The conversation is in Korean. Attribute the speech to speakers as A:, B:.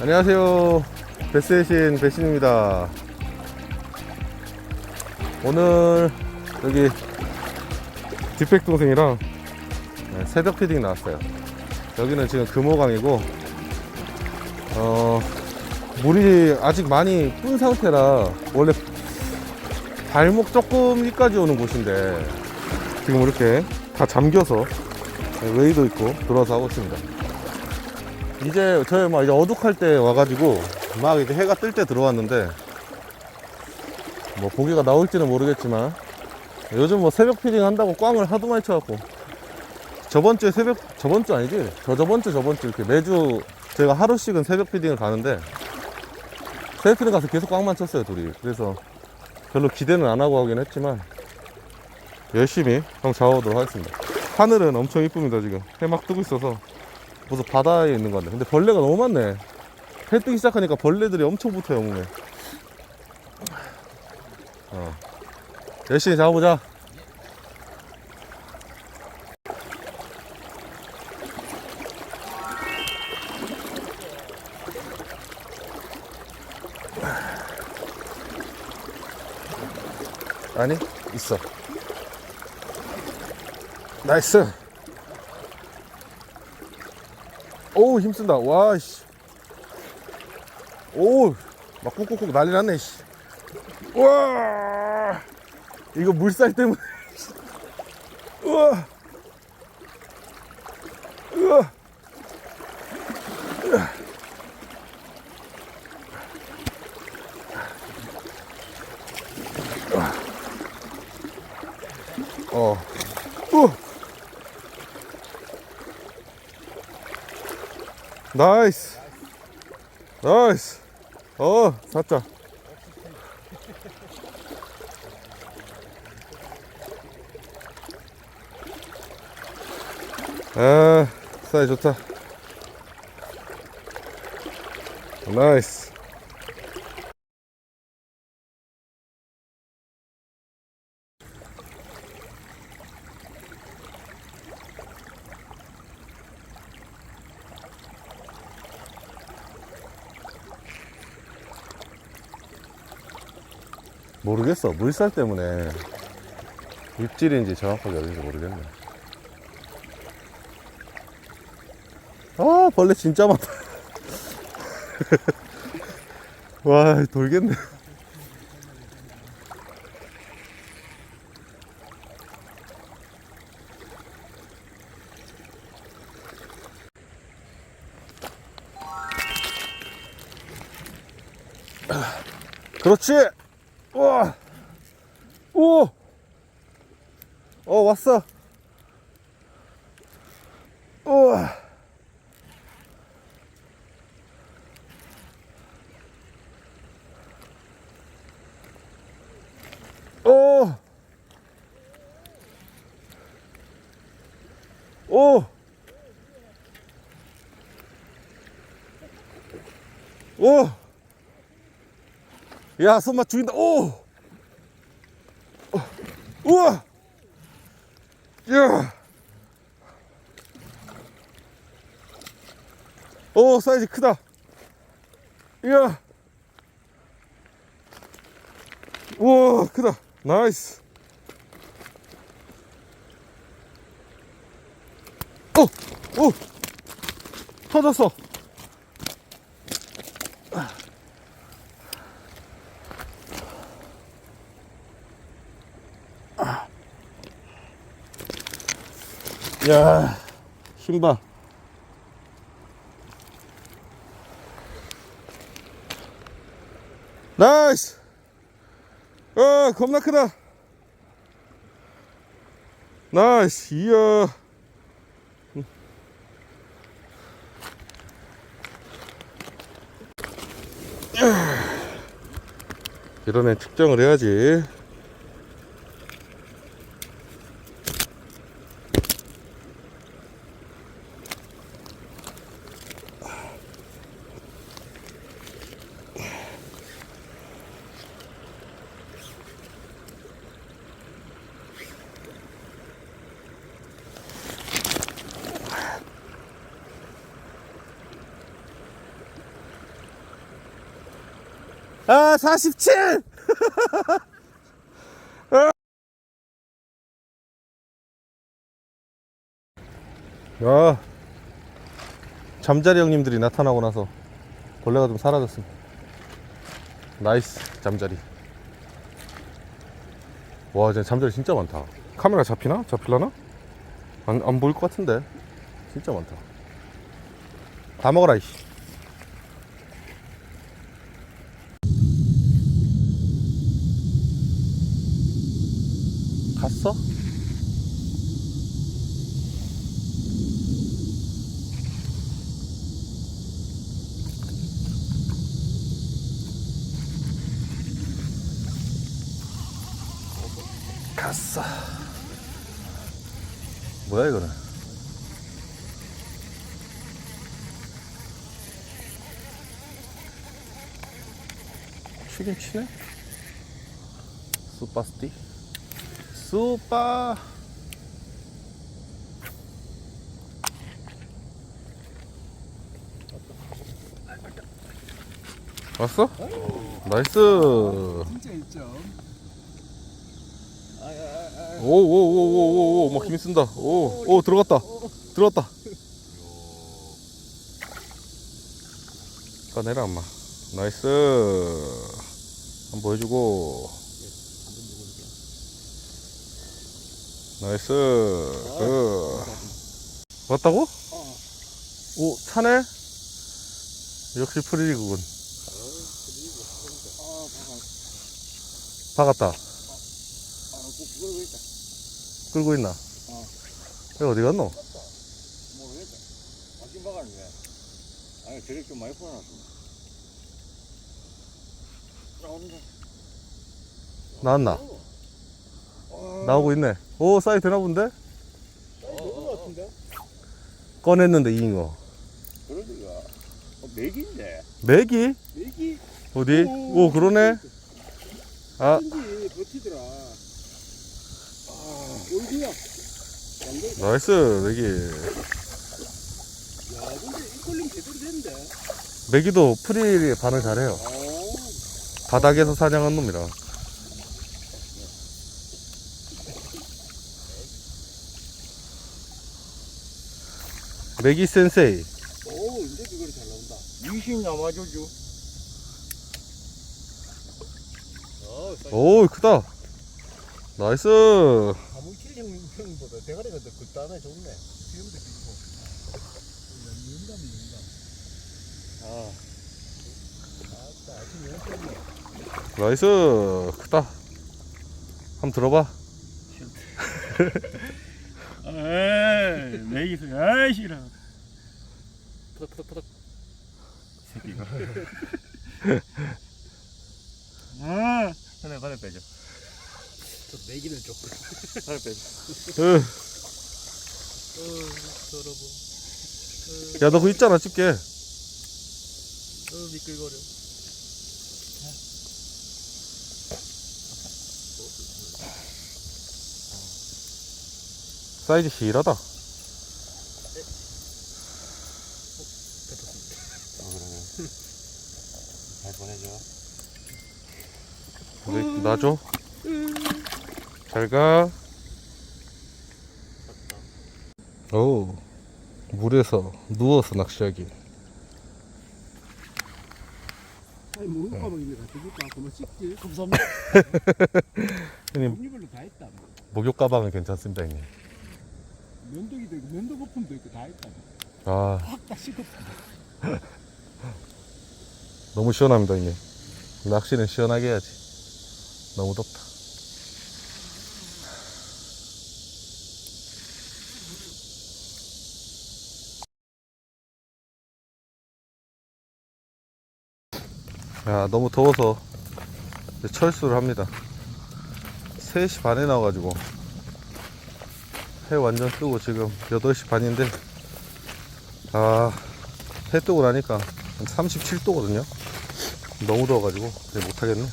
A: 안녕하세요. 베스의 신 배신입니다. 오늘 여기 뒷백 동생이랑 네, 새벽 피딩 나왔어요. 여기는 지금 금호강이고 어, 물이 아직 많이 뿐 상태라 원래 발목 조금 위까지 오는 곳인데 지금 이렇게 다 잠겨서 네, 웨이도 있고 들어와서 하고 있습니다. 이제 저희 막 이제 어둑할 때 와가지고 막 이제 해가 뜰 때 들어왔는데 뭐 고기가 나올지는 모르겠지만 요즘 뭐 새벽 피딩 한다고 꽝을 하도 많이 쳐갖고 저번 주에 새벽 저번 주 아니지? 저 저번 주 저번 주 이렇게 매주 제가 하루씩은 새벽 피딩을 가는데 새벽 피딩 가서 계속 꽝만 쳤어요 둘이. 그래서 별로 기대는 안 하고 하긴 했지만 열심히 한번 잡아보도록 하겠습니다. 하늘은 엄청 이쁩니다 지금. 해막 뜨고 있어서 무슨 바다에 있는 건데 근데 벌레가 너무 많네. 해 뜨기 시작하니까 벌레들이 엄청 붙어요 몸에. 어. 열심히 잡아보자. 아니 있어. 나이스 오우 힘쓴다. 와씨. 오우 막 꾹꾹꾹 난리 났네 씨. 와. 이거 물살 때문에 우와. 우와. 어. 우. 나이스. 나이스. 어, 샀자. 아, 사이 좋다. 나이스. 모르겠어. 물살 때문에 입질인지 정확하게 어딘지 모르겠네. 아, 벌레 진짜 많다. 와, 돌겠네. 그렇지! 우와! 오! 어, 왔어! 우와! 오! 오! 오! 야, 손맛 죽인다. 오! 어, 우와! 야! 오, 사이즈 크다. 이야! 우와, 크다. 나이스. 오! 오! 터졌어. 야, 힘 봐. 나이스. 어, 겁나 크다. 나이스. 이야. 이런 애 측정을 해야지. 아, 47! 아, 잠자리 형님들이 나타나고 나서 벌레가 좀 사라졌습니다. 나이스, 잠자리. 와, 진짜 잠자리 진짜 많다. 카메라 잡히나? 잡힐라나? 안, 안 보일 것 같은데. 진짜 많다. 다 먹어라, 이씨. 갔어? 갔어. 뭐야 이거는? 치긴 치네. 수파스티. 수파. 왔어? 나이스.
B: 진짜 있죠.
A: 오오오오오오 막 힘이 쓴다 오오 들어갔다 들어갔다 까내라 엄마 나이스 한번 보여주고 나이스 그 왔다고? 오 차네 역시 프리리그군 박았다
B: 아, 있다.
A: 끌고 있나?
B: 어.
A: 얘 어디 갔노?
B: 모르겠다. 막힌 박았는데. 아니, 저렇게 좀 많이 풀어놨어. 나온다.
A: 나왔나?
B: 어,
A: 나오고 있네. 오, 사이 되나 본데?
B: 것 같은데?
A: 꺼냈는데 이긴 거.
B: 그러니까. 어, 맥인데.
A: 맥이?
B: 맥이?
A: 어디? 오, 그러네. 아,
B: 왠지 버티더라. 아, 얼굴야. 완전,
A: 나이스, 맥이.
B: 야, 근데 이 걸림 제대로 됐는데.
A: 맥이도 프릴에 반응 잘해요.
B: 어,
A: 바닥에서 사냥한 놈이라. 맥이 센세이.
B: 오, 이제 그거리 잘 나온다. 미신 남아줘줘. 어,
A: 오, 크다. 나이스.
B: 가물킬 형보다 대가리가 더 굵다네 좋네. 수염도 깊고. 영감이 영감. 아. 아따, 아침 영감이.
A: 나이스. 크다. 한번 들어봐.
B: 에이, 맥이서, 아이, 싫어. 푸덕, 푸덕, 푸덕. 새끼가. 아, 하나 바늘 빼줘. 저 맥이는 조금. 바늘 빼줘.
A: 으.
B: 어.
A: 야, 너 그거 있잖아, 집게.
B: 어, 미끌거려.
A: 사이즈 실하다.
B: 잘 보내줘.
A: 우리 놔줘. 잘 가. 오, 물에서 누워서 낚시하기.
B: 아니, 모르고 가방입니다. 저기까 그만 씻지. 감사합니다.
A: 형님,
B: 종류별로 다 있다. 뭐.
A: 목욕 가방은 괜찮습니다, 형님.
B: 면도기도 있고, 면도 거품도 있고, 다 있다.
A: 아,
B: 확다 씻었다.
A: 너무 시원합니다, 형님. 낚시는 시원하게 해야지. 너무 덥다. 야, 너무 더워서 철수를 합니다. 3시 반에 나와가지고 해 완전 뜨고 지금 8시 반인데 아, 해 뜨고 나니까 37도거든요. 너무 더워가지고 못하겠네.